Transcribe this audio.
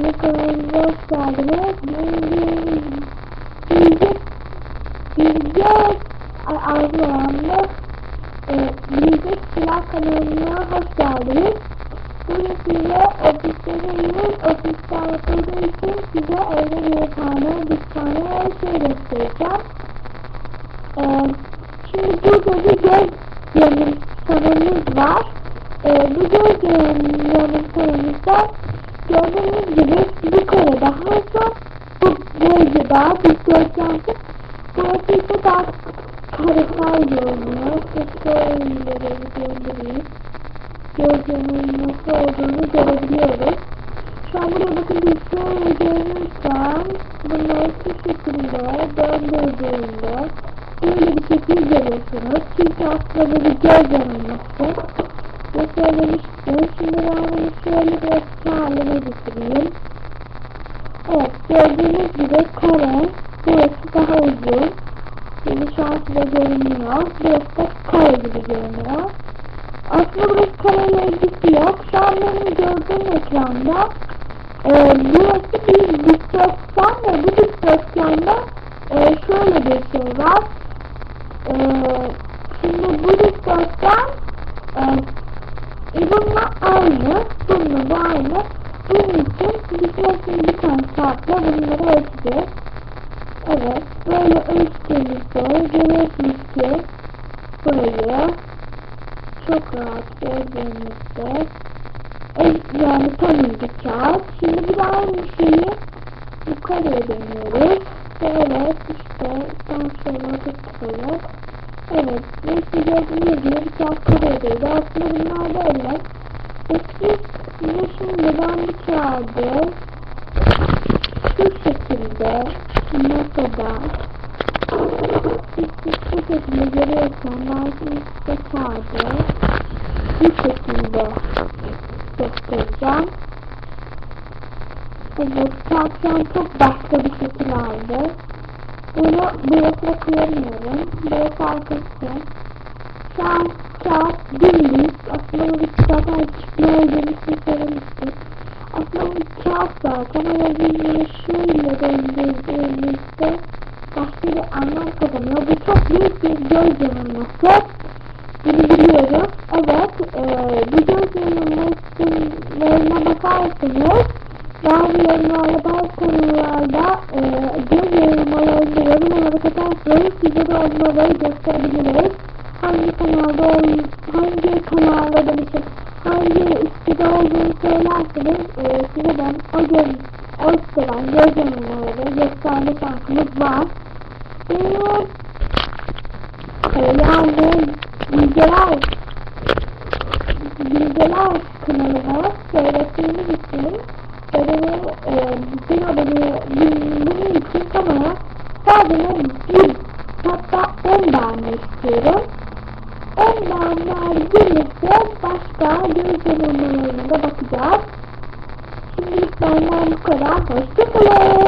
Yine kanalımıza hoş geldiniz. Bilgi, bilgi, bilgi, ay Arzulanlı, e, bilgi silah kanalına hoş geldiniz. Bugün size ofislerimiz ofisten yapıldığı için size evde bir tane, bir tane şey göstereceğim. E, şimdi burada bir göz yanılsamamız var. E, bu göz yanılsamamızda Gördüğünüz gibi bu kare daha uzun, bu bölge daha dikdörtgenli. Burası ise daha karesel görünüyor. Şöyle göndereyim. Gözlerin nasıl olduğunu görebiliyoruz. Şu an buraya bakın bir şöyle görürsem bunları şu şekilde döndürdüğümde böyle bir şekil görüyorsunuz. Çünkü aslında bu bir göz yanılması ve söylemiştim. Şimdi ben bunu şöyle bir haline getireyim. Evet gördüğünüz gibi kare burası daha uzun. Şimdi şu an size görünüyor. Burası da kare gibi görünüyor. Aslında burası kareyle ilgisi yok. Şu an benim gördüğüm ekranda e, burası bir dikdörtgen ve bu dikdörtgende e, şöyle bir şey var. E, şimdi bu dikdörtgen e, e bununla aynı, bununla da aynı. Bunun için diklesin bir tane kağıtla bunları ölçeceğiz. Evet, böyle ölçtüğümüzde görüyorsunuz ki burayı çok rahat gördüğümüzde yani tam bir kağıt. Şimdi bir aynı şeyi yukarıya dönüyoruz. Ve evet işte tam şöyle tutuyoruz. Evet, ve gördüğünüz gibi bir kağıt karedeydi. Aslında bunlar böyle. Size şimdi ben bu kağıdı şu şekilde masada siz şu şekilde görüyorsan ben şimdi size kağıdı bu şekilde göstereceğim. Evet, kağıt şu an çok başka bir şekil aldı. Bunu burasına koyamıyorum. Burası arkası. Şu an kağıt dimdik. Aslında bu bir zaten çıkma olduğunu size söylemiştim. Aslında bu kağıt zaten ama bunu şöyle döndürdüğümüzde başka bir anlam kazanıyor. Bu çok büyük bir göz yanılması. Bunu biliyoruz. Evet, e, bu göz yanılmasına bakarsanız bazı yorumlarda bazı konularda e, göz yorumlarında yorumlara katarsanız size de onları gösterebiliriz. Hangi kanalda ol, hangi kanalda demişim, hangi sitede olduğunu söylerseniz e, size ben o göz, o siteden göz yorumları gösterme şansımız var. Benim e, yani bilgiler bilgiler kanalına seyrettiğiniz için Ödemi, e, bütün ödemi bunun için kameraya sadece bir hatta 10 tane istiyorum. 10 tane birlikte başka göz yanılmalarına bakacağız. Şimdilik benden bu kadar. Hoşçakalın.